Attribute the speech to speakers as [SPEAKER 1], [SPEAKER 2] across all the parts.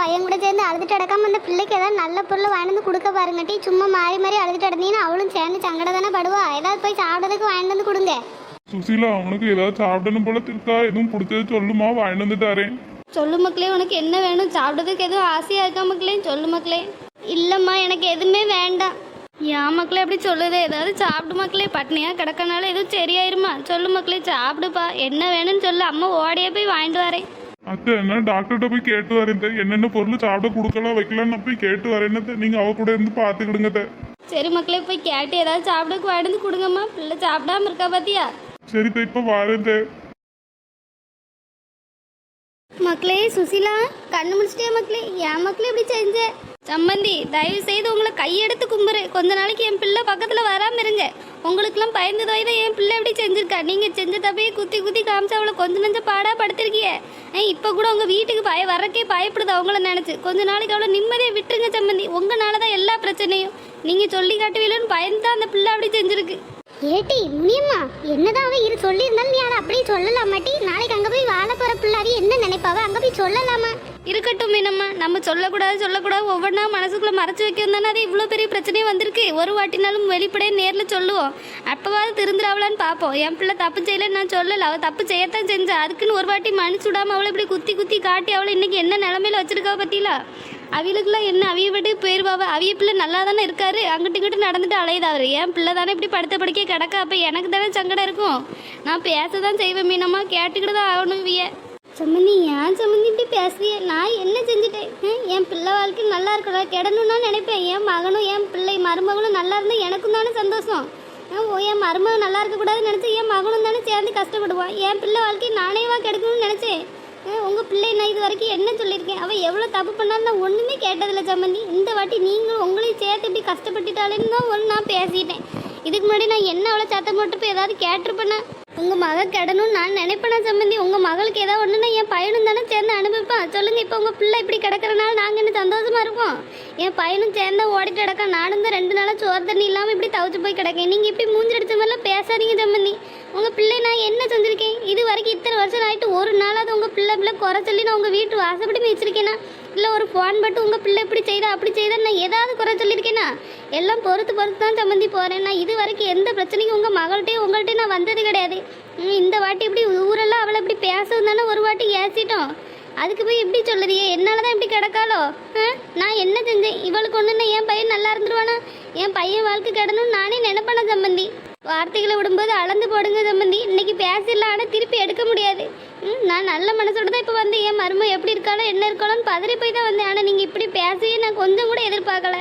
[SPEAKER 1] பையன் கூட சேர்ந்து அழுதுட்டு அடக்காம அந்த பிள்ளைக்கு ஏதாவது நல்ல பொருளை வாங்கிட்டு வந்து கொடுக்க பாருங்க டீ. சும்மா மாறி மாறி அழுதுட்டு அடந்தீங்கன்னா அவளும் சேர்ந்து சங்கடம் தானே படுவா? ஏதாவது போய் சாப்பிட்றதுக்கு வாங்கிட்டு வந்து கொடுங்க.
[SPEAKER 2] சுசீலா அவனுக்கு ஏதாவது சாப்பிடணும் போல இருக்கா? எதுவும் பிடிச்சது சொல்லுமா? வாங்கிட்டு வந்து தரேன்.
[SPEAKER 3] சொல்லு மக்களே உனக்கு என்ன வேணும்? சாப்பிட்றதுக்கு எதுவும் ஆசையாக இருக்கா மக்களே? சொல்லு மக்களே. இல்லைம்மா எனக்கு எதுவுமே வேண்டாம். ஏன் மக்களே அப்படி சொல்லுது? ஏதாவது சாப்பிடு மக்களே. பட்னியாக கிடக்கனால எதுவும் சரியாயிருமா? சொல்லு மக்களே சாப்பிடுப்பா. என்ன வேணும்னு சொல்லு. அம்மா ஓடியே போய் வாங்கிட்டு வரேன்.
[SPEAKER 2] அத்தை என்ன டாக்டர்கிட்ட போய் கேட்டு வரேன் தே. என்னென்ன பொருள் சாப்பிட கொடுக்கலாம் வைக்கலாம் நான் போய் கேட்டு வரேன்னு தே. நீங்க அவ கூட இருந்து பாத்துக்கிடுங்க தே.
[SPEAKER 3] சரி மக்களே போய் கேட்டு ஏதாவது சாப்பிடக்கு வாங்கிட்டு வந்து கொடுங்கம்மா பிள்ளை சாப்பிடாம இருக்கா பாத்தியா
[SPEAKER 2] சரி தே, இப்ப வரேன் தே.
[SPEAKER 3] மக்களே சுசிலா கண்ணு முடிச்சிட்டே மக்களே ஏன் மக்களே இப்படி செஞ்ச சம்மந்தி தயவு செய்து உங்களை கையெடுத்து கும்புறேன் கொஞ்ச நாளைக்கு என் பிள்ளை பக்கத்துல வராம இருங்க உங்களுக்குலாம் பயந்து தான் என் பிள்ளை எப்படி செஞ்சிருக்கா நீங்க செஞ்ச தப்பையே குத்தி குத்தி காமிச்சு அவளை கொஞ்ச நெஞ்ச பாடா படுத்திருக்கிய இப்போ கூட உங்கள் வீட்டுக்கு பய வரக்கே பயப்படுது அவங்கள நினச்சி. கொஞ்ச நாளைக்கு அவ்வளோ நிம்மதியாக விட்டுருங்க சம்மந்தி. உங்களால தான் எல்லா பிரச்சனையும். நீங்கள் சொல்லி காட்டுவீங்கன்னு பயந்து தான் அந்த பிள்ளை அப்படி செஞ்சிருக்கு.
[SPEAKER 1] ஏட்டி முனியம்மா என்னதான் அவ இரு சொல்லியிருந்தாலும் நீ அதை அப்படியே சொல்லலாமாட்டி? நாளைக்கு அங்கே போய் வாழ போகிற பிள்ளாரி என்ன நினைப்பாவ? அங்கே போய் சொல்லலாமா?
[SPEAKER 3] இருக்கட்டும் மீனம்மா. நம்ம சொல்லக்கூடாது சொல்லக்கூடாது. ஒவ்வொன்றா மனசுக்குள்ளே மறைச்சு வைக்கும் தானே. அது இவ்வளோ பெரிய பிரச்சனையும் வந்திருக்கு. ஒரு வாட்டினாலும் வெளிப்படையே நேரில் சொல்லுவோம். அப்போவாது திருந்துறாவலான்னு பார்ப்போம். என் பிள்ளை தப்பு செய்யலை நான் சொல்லலை. அவள் தப்பு செய்யத்தான் செஞ்சா. அதுக்குன்னு ஒரு வாட்டி மன்னிச்சு விடாமல் அவளை இப்படி குத்தி குத்தி காட்டி அவளை இன்னைக்கு என்ன நிலமையில வச்சிருக்கா பார்த்தீங்களா அவிகளுக்குலாம் என்ன அவிய விட்டு போயிருவாவ? அவிய பிள்ளை நல்லா தானே இருக்காரு? அங்கிட்டு இங்கிட்டு நடந்துட்டு அலையுது அவர். என் பிள்ளை தானே இப்படி படுத்த படுக்கே கிடக்கா? அப்போ எனக்கு தானே சங்கடம் இருக்கும். நான் பேச தான் செய்வேன் மீனம்மா. கேட்டுக்கிட்டு தான் ஆகணும் விய. சம்மந்தி ஏன் சம்மந்தி இப்படி பேசுறிய? நான் என்ன செஞ்சுட்டேன்? என் பிள்ளை வாழ்க்கை நல்லா இருக்கணும். கிடணும்னு நினைப்பேன். என் மகனும் என் பிள்ளை மருமகளும் நல்லா இருந்தால் எனக்கும் தானே சந்தோஷம். என் மருமகன் நல்லா இருக்கக்கூடாதுன்னு நினச்சி என் மகனும் தானே சேர்ந்து கஷ்டப்படுவான். என் பிள்ளை வாழ்க்கை நானேவா கிடைக்கணும்னு நினச்சேன். உங்கள் பிள்ளை நான் இது வரைக்கும் என்ன சொல்லியிருக்கேன்? அவள் எவ்வளோ தப்பு பண்ணாலும் நான் ஒன்றுமே கேட்டதில்ல சம்மந்தி இந்த வாட்டி நீங்களும் உங்களையும் சேர்த்து இப்படி கஷ்டப்பட்டுட்டாலேன்னு தான் ஒன்று நான் பேசிட்டேன். இதுக்கு முன்னாடி நான் என்ன அவ்வளோ சத்தம் போட்டு போய் ஏதாவது கேட்டிருப்பேன்னா உங்கள் மக கிடணும்னு நான் நினைப்பேனா சம்மந்தி? உங்கள் மகளுக்கு ஏதாவது ஒன்றுனா என் பையனும் தானே சேர்ந்து அனுபவிப்பான். சொல்லுங்கள் இப்போ உங்கள் பிள்ளை இப்படி கிடக்கறனால நாங்கள் என்ன சந்தோஷமா இருப்போம்? என் பையனும் சேர்ந்தா ஓடிட்டு கிடக்க. நானும் தான் ரெண்டு நாளாக சோறு தண்ணி இல்லாமல் இப்படி தவிச்சு போய் கிடக்கேன். நீங்கள் இப்படி மூஞ்சி அடிச்ச மாதிரிலாம் பேசாதீங்க ஜம்மந்தி உங்கள் பிள்ளை நான் என்ன செஞ்சுருக்கேன்? இது வரைக்கும் இத்தனை வருஷம் ஆகிட்டு ஒரு நாளாவது உங்கள் பிள்ளை பிள்ளை குறை சொல்லி நான் உங்கள் வீட்டு வாசப்படி வச்சிருக்கேனா? இல்லை ஒரு ஃபோன் பட்டு உங்கள் பிள்ளை இப்படி செய்தா அப்படி செய்தா நான் ஏதாவது குறை சொல்லியிருக்கேனா? எல்லாம் பொறுத்து பொறுத்து தான் சம்மந்தி போகிறேன் நான் இது வரைக்கும் எந்த பிரச்சனைக்கும் உங்கள் மகள்கிட்டையும் உங்கள்கிட்டையும் நான் வந்தது கிடையாது. இந்த வாட்டி இப்படி ஊரெல்லாம் அவளை இப்படி பேசவும் தானே ஒரு வாட்டி ஏசிட்டோம். அதுக்கு போய் இப்படி சொல்லுறியே? என்னால் தான் இப்படி கிடக்காளோ? ஆ? நான் என்ன செஞ்சேன்? இவளுக்கு ஒன்றுன்னா என் பையன் நல்லா இருந்துருவானா? என் பையன் வாழ்க்கை கிடணும்னு நானே நினைப்பேன சம்பந்தி? வார்த்தைகளை விடும்போது அளந்து போடுங்க சம்பந்தி. இன்னைக்கு பேசிடலாம் ஆனால் திருப்பி எடுக்க முடியாது. ம், நான் நல்ல மனசோட தான் இப்போ வந்து என் மருமை எப்படி இருக்காளோ என்ன இருக்காளோன்னு பதறி போய் தான் வந்தேன். ஆனால் நீங்கள் இப்படி பேசவே நான் கொஞ்சம் கூட எதிர்பார்க்கல.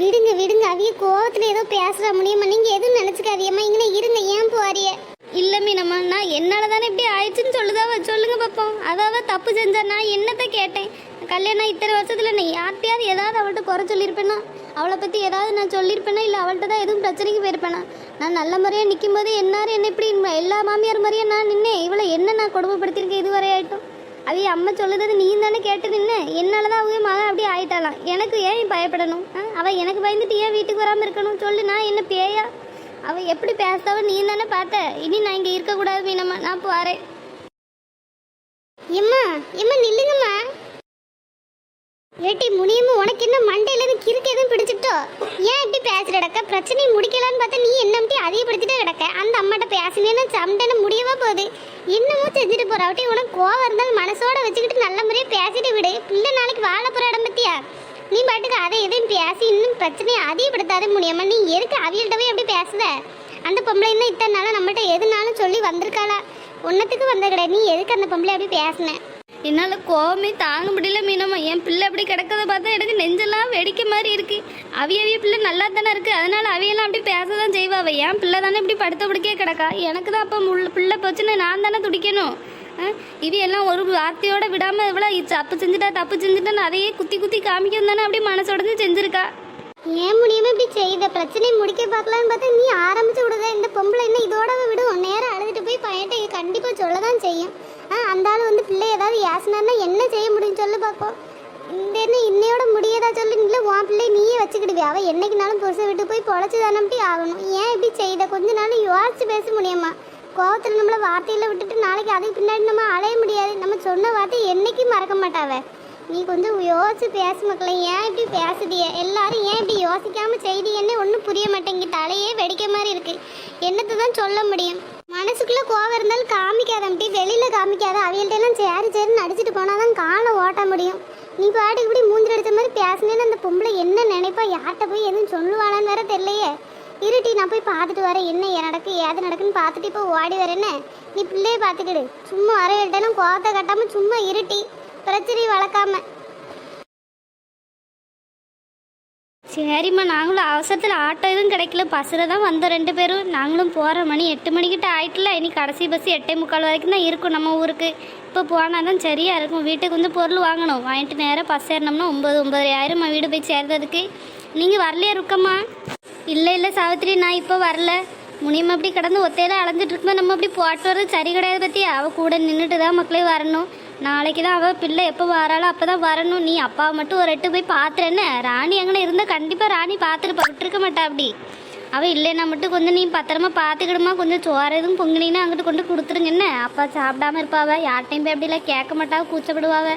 [SPEAKER 1] விடுங்க விடுங்க. அவிய கோவத்தில் ஏதோ பேசுற முடியுமா? நீங்கள் எதுவும் நினச்சிக்காதியம்மா இங்கே இருங்க ஏன் போறிய
[SPEAKER 3] இல்லை மீனம்மா நான் தானே இப்படி ஆயிடுச்சுன்னு சொல்லுதாவ சொல்லுங்க பார்ப்போம் அதாவது தப்பு செஞ்சா நான் என்னத்தை கேட்டேன்? கல்யாணம் இத்தனை வருஷத்தில் நான் யார்கிட்டயாவது ஏதாவது அவள்கிட்ட குறை சொல்லியிருப்பேனா? அவளை பற்றி ஏதாவது நான் சொல்லியிருப்பேனா? இல்லை அவள்கிட்ட தான் எதுவும் பிரச்சனைக்கு போயிருப்பேனா? நான் நல்ல முறையாக நிற்கும் போது என்னாரும் என்ன இப்படி எல்லா மாமியார் மாதிரியே நான் நின்னேன். இவளை என்ன நான் கொடுமைப்படுத்தியிருக்கேன் இதுவரை ஆகிட்டோம் அவைய அம்மா சொல்லுறது நீ தானே கேட்டு நின்று என்னால தான் அவங்க மகன் அப்படியே ஆயிட்டாலாம் எனக்கு ஏன் பயப்படணும்? ஆ? எனக்கு பயந்துட்டு ஏன் வீட்டுக்கு வராமல் இருக்கணும்? சொல்லு நான் என்ன பேயா? அவ எப்படி பேசுறவ நீ தானே பார்த்த. இனி நான் இங்கே இருக்கக்கூடாது மீனம்மா. நான் போறேன்
[SPEAKER 1] எம்மா எம்மா நில்லுங்கம்மா. ஏட்டி முனியம்மா உனக்கு என்ன மண்டையில இருந்து கிறுக்கு எதுவும் பிடிச்சிட்டோ ஏன் இப்படி பேசுறடக்க பிரச்சனையை முடிக்கலான்னு பார்த்தா நீ என்ன அப்படி அதிகப்படுத்திட்டே கிடக்க. அந்த அம்மாட்ட பேசினேன்னு சம்டன்னு முடியவா போகுது. என்னமோ செஞ்சுட்டு போறாவட்டி உனக்கு கோவம் இருந்தாலும் மனசோட வச்சுக்கிட்டு நல்ல முறையே பேசிட்டு விடு. பிள்ளை நாளைக்கு வாழ போற இடம் பத்தியா நீ பாட்டுக்கு அதை எதையும் பேசி இன்னும் பிரச்சனையை அதிகப்படுத்தாத முடியாம நீ எதுக்கு அவியல்கிட்டவே எப்படி பேசுத? அந்த பொம்பளை இன்னும் இத்தனை நாளாக நம்மகிட்ட எதுனாலும் சொல்லி வந்திருக்காளா? ஒன்றத்துக்கு வந்த கிடையாது நீ எதுக்கு அந்த பொம்பளை அப்படி பேசின?
[SPEAKER 3] என்னால் கோவமே தாங்க முடியல மீனம்மா. என் பிள்ளை அப்படி கிடக்கிறத பார்த்தா எனக்கு நெஞ்செல்லாம் வெடிக்க மாதிரி இருக்கு. அவிய அவிய பிள்ளை நல்லா தானே இருக்குது அதனால அவையெல்லாம் அப்படி பேச தான் செய்வா என் பிள்ளை தானே இப்படி படுத்த பிடிக்கே கிடக்கா. எனக்கு தான் அப்போ முள்ள பிள்ளை போச்சுன்னு நான் தானே துடிக்கணும். ஆ? எல்லாம் ஒரு வார்த்தையோட விடாமல் இவ்வளோ தப்பு செஞ்சுட்டா தப்பு செஞ்சுட்டான்னு அதையே குத்தி குத்தி காமிக்கணும் தானே அப்படியே மனசோடந்து செஞ்சுருக்கா?
[SPEAKER 1] ஏன் முடியாம இப்படி செய்த பிரச்சனையை முடிக்க பார்க்கலான்னு பார்த்தா நீ ஆரம்பிச்சு விடுத இந்த பொம்பளை என்ன இதோட விடும் நேரம் அழுதுட்டு போய் பையன்ட்ட சொல்ல சொல்லதான் செய்யும். ஆ அந்த ஆள் வந்து பிள்ளை ஏதாவது யாசினார்னா என்ன செய்ய முடியும் சொல்லு பார்ப்போம். இந்த என்ன இன்னையோட முடியதா சொல்லு. இல்லை உன் பிள்ளை நீயே வச்சுக்கிடுவே அவ என்னைக்குனாலும் புதுசை விட்டு போய் பொழைச்சி தானே ஆகணும். ஏன் இப்படி செய்த? கொஞ்ச நாள் யோசிச்சு பேச முடியுமா? கோவத்தில் நம்மளை வார்த்தையில் விட்டுட்டு நாளைக்கு அதுக்கு பின்னாடி நம்ம அலைய முடியாது. நம்ம சொன்ன வார்த்தை என்றைக்கும் மறக்க மாட்டாவ. நீ கொஞ்சம் யோசிச்சு பேசு மக்களை. ஏன் இப்படி பேசுதிய? எல்லாரும் ஏன் இப்படி யோசிக்காமல் செய்தியன்னு ஒன்றும் புரிய மாட்டேங்கி தலையே வெடிக்க மாதிரி இருக்கு. என்னத்தை தான் சொல்ல முடியும்? மனசுக்குள்ளே கோவம் இருந்தாலும் காமிக்காத அப்படி வெளியில் காமிக்காத. அவியல்ட்ட எல்லாம் சேரி சேரின்னு அடிச்சுட்டு போனாதான் காலை ஓட்ட முடியும். நீ பாட்டுக்கு இப்படி மூஞ்சில் அடித்த மாதிரி பேசினேன்னு அந்த பொம்பளை என்ன நினைப்பா? யார்கிட்ட போய் எதுவும் சொல்லுவானான்னு வேற தெரியலையே. இருட்டி நான் போய் பார்த்துட்டு வரேன். என்ன நடக்கு ஏது நடக்குன்னு பார்த்துட்டு இப்போ ஓடி வரேன்னு நீ பிள்ளைய பார்த்துக்கிடு. சும்மா வர வேண்டாம் கோவத்தை கட்டாமல் சும்மா இருட்டி. பிரச்சனை வளர்க்காம.
[SPEAKER 3] சரிம்மா நாங்களும் அவசரத்தில் ஆட்டோ எதுவும் கிடைக்கல. பஸ்ஸில் தான் வந்தோம் ரெண்டு பேரும். நாங்களும் போகிற மணி எட்டு மணிக்கிட்ட ஆயிட்டில். இனி கடைசி பஸ் எட்டே முக்கால் வரைக்கும் தான் இருக்கும் நம்ம ஊருக்கு. இப்போ போனால் தான் சரியாக இருக்கும். வீட்டுக்கு வந்து பொருள் வாங்கணும். வாங்கிட்டு நேராக பஸ் ஏறினோம்னா ஒம்பது ஒம்பதரை ஆயிரம் வீடு போய் சேர்றதுக்கு. நீங்கள் வரலையா இருக்கம்மா இல்லை இல்லை சாவித்திரி நான் இப்போ வரல. முனியம் அப்படி கிடந்து ஒத்தையில அலைஞ்சிட்டு இருக்கும்போது நம்ம அப்படி போட்டு வர்றது சரி கிடையாது பற்றி அவள் கூட நின்றுட்டு தான் மக்களே வரணும். நாளைக்கு தான் அவள் பிள்ளை எப்போ வராளோ அப்போ தான் வரணும். நீ அப்பாவை மட்டும் ஒரு எட்டு போய் பார்த்துறேன்னு ராணி அங்கே இருந்தால் கண்டிப்பாக ராணி பார்த்துட்டு விட்டுருக்க மாட்டா அப்படி. அவள் இல்லைன்னா மட்டும் கொஞ்சம் நீ பத்திரமா பார்த்துக்கிடுமா. கொஞ்சம் சோறு எதுவும் பொங்கினீங்கன்னா அங்கிட்டு கொண்டு கொடுத்துருங்க என்ன? அப்பா சாப்பிடாம இருப்பாவ. யார்ட்டையும் போய் அப்படிலாம் கேட்க மாட்டாவ கூச்சப்படுவாவ.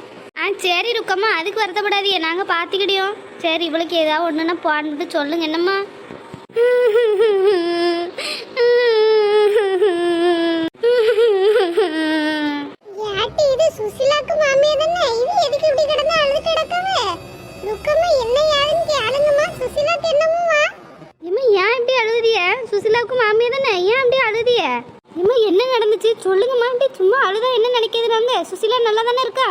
[SPEAKER 3] ஆ சரி இருக்கம்மா அதுக்கு வருத்தப்படாதீங்க. நாங்கள் பார்த்துக்கிடியோம் சரி இவளுக்கு ஏதாவது ஒன்றுன்னா போனது சொல்லுங்க என்னம்மா?
[SPEAKER 1] இது? அழுது என்னம்மா?
[SPEAKER 3] அழுதிய ஏன் அழுதிய? என்ன நடந்துச்சு? சும்மா அழுதா என்ன சுசிலா நல்லா தானே இருக்கா?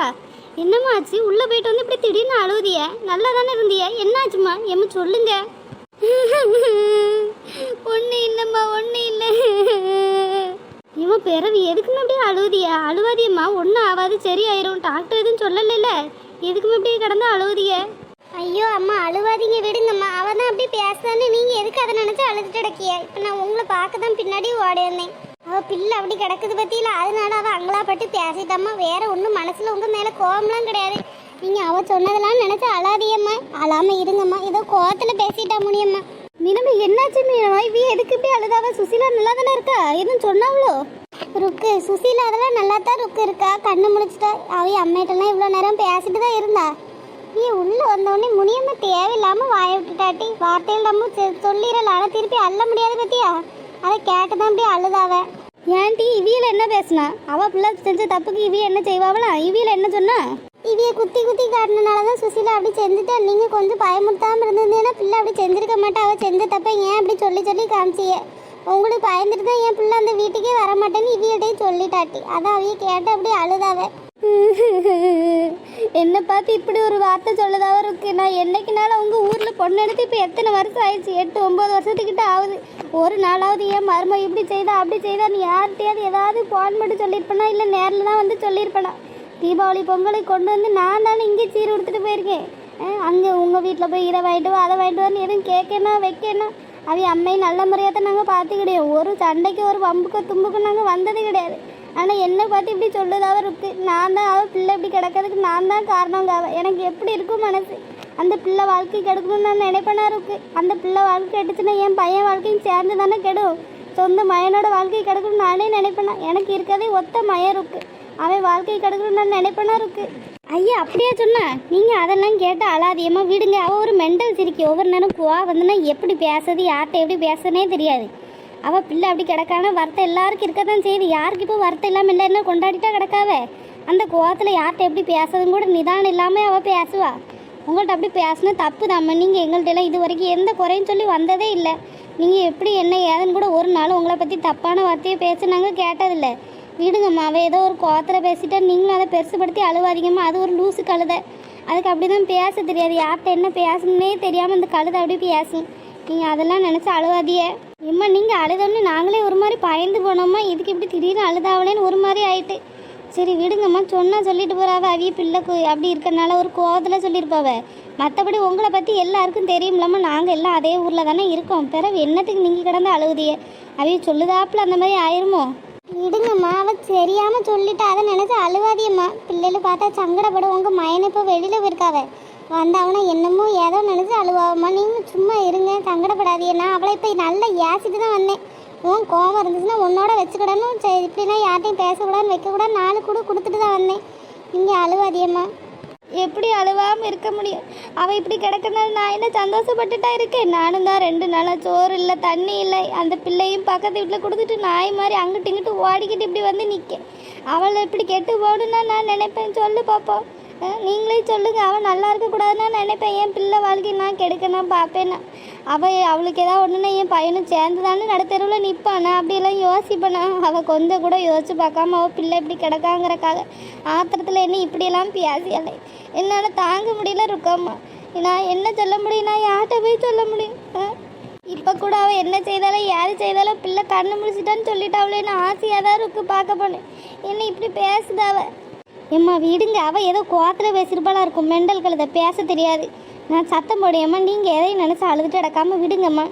[SPEAKER 3] என்னம்மா ஆச்சு? உள்ள போயிட்டு வந்து இப்படி திடீர்னு அழுதிய நல்லா தானே இருந்திய? என்னாச்சுமா எம்மா சொல்லுங்க. ஒன்று இல்லைம்மா ஒன்று இல்லை. இவன் பிறவி எதுக்குமே அப்படியே அழுவுதிய? அழுவாதியம்மா ஒன்றும் ஆகாது சரியாயிரும். டாக்டர் எதுவும் சொல்லலைல்ல. எதுக்குமே அப்படியே கிடந்து அழுவுதிய.
[SPEAKER 1] ஐயோ அம்மா அழுவாதீங்க விடுங்கம்மா. அவள் தான் அப்படியே பேசுதான்னு நீங்கள் எதுக்கு அதை நினச்சி அழுதுட்டு கிடக்கிய? இப்போ நான் உங்களை பார்க்க தான் பின்னாடி ஓடி வந்தேன். அவ பிள்ளை அப்படி கிடக்குது பற்றியில அதனால அவ அங்கலாப்பட்டு பேசிட்டம்மா. வேற ஒன்றும் மனசில் உங்க மேலே கோபம்லாம் கிடையாது. நீங்கள் அவள் சொன்னதெல்லாம் நினச்சா அழாதியம்மா அழாமல் இருங்கம்மா. ஏதோ கோவத்தில் பேசிட்டா முடியம்மா.
[SPEAKER 3] மீனம்மா என்னாச்சு மீனம்மா இவ எதுக்கு இப்படி அழுதாவ? சுசிலா நல்லா தானே இருக்கா? எதுவும் சொன்னாவளோ?
[SPEAKER 1] ருக்கு. சுசீலா அதெல்லாம் நல்லா தான் ருக்கு. இருக்கா? கண்ணு முடிச்சிட்டா அவ அம்மையிட்டலாம் இவ்வளோ நேரம் பேசிட்டு தான் இருந்தா. நீ உள்ளே வந்தோடனே முனியம்மா தேவையில்லாமல் வாய விட்டுட்டாட்டி வார்த்தையில் நம்ம சொல்லிடல. ஆனால் திருப்பி அள்ள முடியாது பத்தியா? அதை கேட்டு தான் அப்படியே அழுதாவ.
[SPEAKER 3] ஏன்டி இவியில் என்ன பேசினா? அவள் பிள்ளை செஞ்ச தப்புக்கு இவிய என்ன செய்வாவளா? இவியில் என்ன சொன்னா?
[SPEAKER 1] இவைய குத்தி குத்தி காட்டினால தான் சுசீலா அப்படி செஞ்சுட்டா. நீங்க கொஞ்சம் பயமுறுத்தாம இருந்ததுன்னா பிள்ளை அப்படி செஞ்சிருக்க மாட்டா. அவ செஞ்ச தப்ப ஏன் அப்படி சொல்லி சொல்லி காமிச்சிய? உங்களுக்கு பயந்துட்டு தான் என் பிள்ளை அந்த வீட்டுக்கே வர மாட்டேன்னு இவியட்டையும் சொல்லிட்டாட்டி. அதான் அவைய கேட்டு அப்படியே அழுதாவ.
[SPEAKER 3] என்னை பார்த்து இப்படி ஒரு வார்த்தை சொல்லதாவ இருக்கு. நான் என்னைக்குனாலும் உங்க ஊர்ல பொண்ணு எடுத்து இப்ப எத்தனை வருஷம் ஆயிடுச்சு? எட்டு ஒன்பது வருஷத்துக்கிட்ட ஆகுது. ஒரு நாளாவது ஏன் மரும இப்படி செய்தா அப்படி செய்தா நீ யார்கிட்டயாவது ஏதாவது ஃபோன் மட்டும் சொல்லியிருப்பனா? இல்லை நேரில் தான் வந்து சொல்லியிருப்பனா? தீபாவளி பொங்கலை கொண்டு வந்து நான் தானே இங்கே சீர் கொடுத்துட்டு போயிருக்கேன். அங்கே உங்கள் வீட்டில் போய் இதை வாங்கிட்டு வா அதை வாங்கிட்டு வரணும் எதுவும் கேட்கணும் வைக்கணும் அவை அம்மையை நல்ல முறையாக தான் நாங்கள் பார்த்து கிடையாது ஒரு சண்டைக்கு ஒரு வம்புக்கு தும்புக்கும் நாங்கள் வந்தது கிடையாது. ஆனால் என்னை பார்த்து இப்படி சொல்லுதாக இருக்கு நான் தான் அவள் பிள்ளை இப்படி கிடக்கிறதுக்கு நான் தான் காரணங்க எனக்கு எப்படி இருக்கும் மனசு? அந்த பிள்ளை வாழ்க்கை கெடுக்கணும்னு நான் நினைப்பேனா இருக்கு அந்த பிள்ளை வாழ்க்கை கெடுச்சுன்னா என் பையன் வாழ்க்கையும் சேர்ந்து தானே கெடும்? சொந்த மயனோட வாழ்க்கை கிடக்கணும்னு நானே நினைப்பேனா? எனக்கு இருக்கிறதே ஒத்த மயம் இருக்குது அவன் வாழ்க்கை கிடக்கணும்னு நான் நினைப்பேனா இருக்கு? ஐயா அப்படியா சொன்னா? நீங்க அதெல்லாம் கேட்டு அழாதியம்மா விடுங்க. அவ ஒரு மெண்டல் சிரிக்கி. ஒவ்வொரு நேரம் குவா வந்துன்னா எப்படி பேசுறது யார்கிட்ட எப்படி பேசுனே தெரியாது. அவ பிள்ளை அப்படி கிடக்கான வருத்தம் எல்லாருக்கும் இருக்க தான் செய்யுது. யாருக்கு இப்போ வருத்தம் இல்லாமல் இல்லை என்ன கொண்டாடிட்டா கிடக்காவே? அந்த கோவத்தில் யார்கிட்ட எப்படி பேசுறதுன்னு கூட நிதானம் இல்லாமல் அவள் பேசுவா. உங்கள்கிட்ட அப்படி பேசினா தப்பு தான். நீங்கள் எங்கள்கிட்ட எல்லாம் இது வரைக்கும் எந்த குறையும் சொல்லி வந்ததே இல்லை. நீங்கள் எப்படி என்ன ஏதுன்னு கூட ஒரு நாள் உங்களை பற்றி தப்பான வார்த்தையை பேசினாங்க கேட்டதில்லை. விடுங்கம்மா. அவள் ஏதோ ஒரு கோத்தில் பேசிட்டா நீங்களும் அதை பெருசுப்படுத்தி அழுவாதீங்கம்மா. அது ஒரு லூசு கழுதை. அதுக்கு அப்படி தான் பேச தெரியாது. யார்கிட்ட என்ன பேசணுன்னே தெரியாமல் அந்த கழுதை அப்படி பேசும். நீங்கள் அதெல்லாம் நினச்சி அழுவாதிய இம்மா நீங்கள் அழுதோன்னு நாங்களே ஒரு மாதிரி பயந்து போனோம்மா. இதுக்கு இப்படி திடீர்னு அழுதாவளேன்னு ஒரு மாதிரி ஆயிட்டு. சரி விடுங்கம்மா. சொன்னால் சொல்லிட்டு போகிறாவ அவிய பிள்ளைக்கு அப்படி இருக்கிறனால ஒரு கோவத்தில் சொல்லியிருப்பாவ மற்றபடி உங்களை பற்றி எல்லாருக்கும் தெரியும்லாம நாங்கள் எல்லாம் அதே ஊரில் தானே இருக்கோம். பிறகு என்னத்துக்கு நீங்கள் கிடந்து அழுகுதிய அவிய சொல்லுதாப்புல அந்த மாதிரி ஆயிருமோ?
[SPEAKER 1] விடுங்கம்மா அவ தெரியாம சொல்லிட்டா அதை நினைச்சு அழுவாதியம்மா பிள்ளைகள் பார்த்தா சங்கடப்படும். உங்க மயன் இப்போ வெளியில போயிருக்காவ. வந்தவனா என்னமோ ஏதோ நினைச்சு அழுவாவம்மா. நீங்க சும்மா இருங்க சங்கடப்படாதீங்க. நான் அவளை இப்போ நல்லா ஏசிட்டு தான் வந்தேன். உன் கோவம் இருந்துச்சுன்னா உன்னோட வச்சுக்கிடணும். சரி இப்படிலாம் யார்ட்டையும் பேசக்கூடாதுன்னு வைக்கக்கூடாது நாலு கூட கொடுத்துட்டு தான் வந்தேன். நீங்கள் அழுவாதியம்மா
[SPEAKER 3] எப்படி அழுவாமல் இருக்க முடியும்? அவள் இப்படி கிடக்கனால நான் என்ன சந்தோஷப்பட்டுட்டா இருக்கேன்? நானும் தான் ரெண்டு நாளாக சோறு இல்லை தண்ணி இல்லை அந்த பிள்ளையும் பக்கத்து வீட்டில் கொடுத்துட்டு நாய் மாதிரி அங்கிட்டு இங்கிட்டு ஓடிக்கிட்டு இப்படி வந்து நிற்கேன் அவளை இப்படி கெட்டு போகணுன்னா நான் நினைப்பேன். சொல்லு பார்ப்போம் நீங்களே சொல்லுங்கள் அவன் நல்லா இருக்கக்கூடாதுன்னு நான் நினைப்பேன். என் பிள்ளை வாழ்க்கை நான் கெடுக்க நான் பார்ப்பேன் நான் அவள் அவளுக்கு ஏதாவது ஒன்றுனா என் பையனும் சேர்ந்து தானே நடுத்தெருவில் நிற்பானா அப்படிலாம் யோசிப்பேனா? அவள் கொஞ்சம் கூட யோசிச்சு பார்க்காம அவள் பிள்ளை இப்படி கிடக்காங்கிறக்காக ஆத்திரத்தில் என்ன இப்படியெல்லாம் பேசியலை என்னால் தாங்க முடியல இருக்கம்மா நான் என்ன சொல்ல முடியும்? நான் யார்கிட்ட போய் சொல்ல முடியும்? ஆ? இப்போ கூட அவள் என்ன செய்தாலும் யார் செய்தாலும் பிள்ளை கண்ணு முடிச்சிட்டான்னு சொல்லிட்டு அவளே என்ன ஆசையாக தான் இருக்கு பார்க்க போனேன். என்ன இப்படி பேசுதா அவ. எம்மா விடுங்க. அவள் ஏதோ கோத்தில் பேசிருப்பாளா இருக்கும். மெண்டல் கழுத. பேச தெரியாது. நான் சத்தம் போடையம்மா நீங்கள் எதையும் நினச்சி அழுதுட்டு அடக்காமல் விடுங்கம்மா.